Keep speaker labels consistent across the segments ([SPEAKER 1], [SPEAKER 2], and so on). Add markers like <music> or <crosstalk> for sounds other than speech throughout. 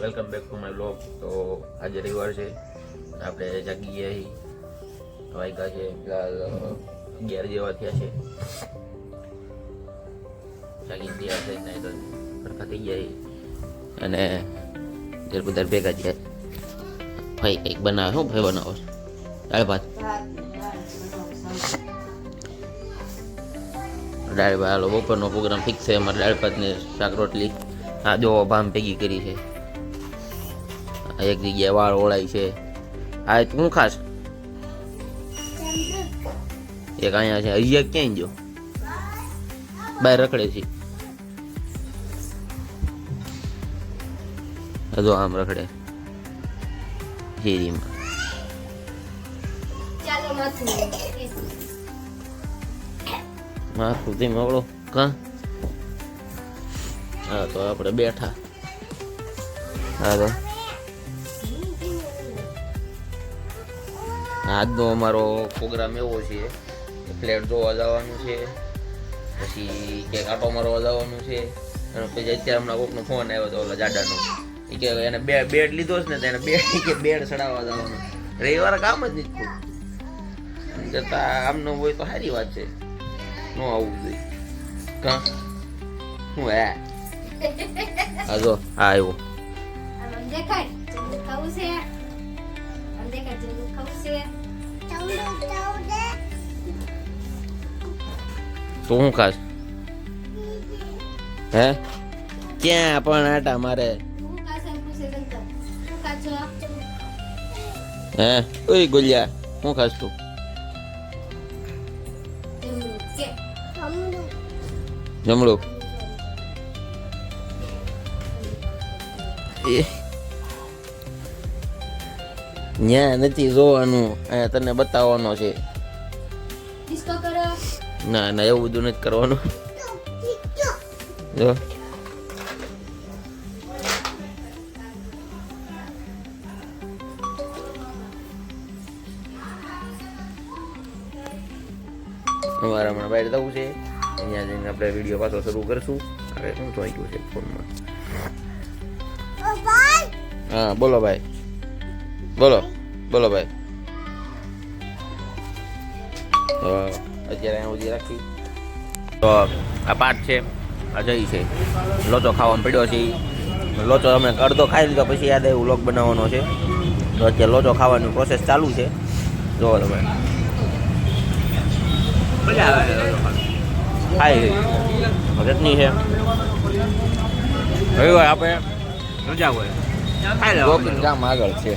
[SPEAKER 1] Welcome back to my blog તો આજે રવિવાર છે. આપણે જાગી ગયા છીએ વાગ્યા છે ફિલહાલ અગિયાર જેવા થયા છે. જાગી ગયા છે નહીં તો સરખા થઈ ગયા અને ઘેર બધા ભેગા થયા. ભાઈ, કંઈક બનાવે શું ભાઈ બનાવો? દાળ ભાત. દાળ ભાત બપોરનો પ્રોગ્રામ ફિક્સ છે. અમારે દાળ ભાત ને શાક રોટલી. આ જો, ભામ ભેગી કરી છે. એક જગ્યાએ વાળ ઓળાય છે. આ તું ખાસ? એક અહીંયા છે. હજી ક્યાંય જો બહાર રખડે છે. હજુ આમ રખડે. શેરીમાં.
[SPEAKER 2] માથું
[SPEAKER 1] તે મવડો કા? હા તો આપણે બેઠા. હા તો. આજનો અમારો પ્રોગ્રામ એવો છે ફ્લેટ જોવા જવાનું છે, પછી ક્યાંક આટો મારવા જવાનું છે, અને પછી અત્યારે હમણાં કોકનો ફોન આવ્યો હતો ઓલા જાડાનો. એ કે એને બે બેડ લીધો છે ને તો એને બેડ <laughs> કે બેડ ચડાવવા જવાનું. રવિવારે કામ જ નથી ખુદ જતા આમનો હોય તો સારી વાત છે. નો આવવું જોઈએ. કા? હું હે? હા હા આવ્યો.
[SPEAKER 2] દેખાય છે. દેખાય છે.
[SPEAKER 1] તું શું ખાસ? હે? ક્યાં પણ આટા મારે.
[SPEAKER 2] હું
[SPEAKER 1] ઓય ગોલિયા શું ખાસ તું? જમડું એ ન્યા નથી જોવાનું. અહીંયા તને બતાવવાનો છે. ના ના એવું બધું નથી કરવાનું. જો. અમારે હમણાં બહાર જવું છે. અહીંયા જઈને આપણે વીડિયો પાછો શરૂ કરશું. હવે શું થઈ ગયું છે ફોનમાં? હા બોલો ભાઈ. બોલો. બોલો ભાઈ. તો અત્યારે અહીંયા સુધી રાખી. તો આ પાઠ છે, આ જઈ છે. લોચો ખાવાનો પડ્યો છે. લોચો અમે અડધો ખાઈ લીધો, પછી યાદ આવ્યું લોક બનાવવાનો છે. તો અત્યારે લોચો ખાવાની પ્રોસેસ ચાલુ છે. જોવો તમે ખાઈ ચટણી છે. રવિવાર આપણે રજા હોય.
[SPEAKER 3] ગોપીન ગામ આગળ છે.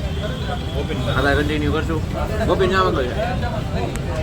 [SPEAKER 1] આપણે કન્ટિન્યુ કરશું. ગોપી ગામ આગળ છે.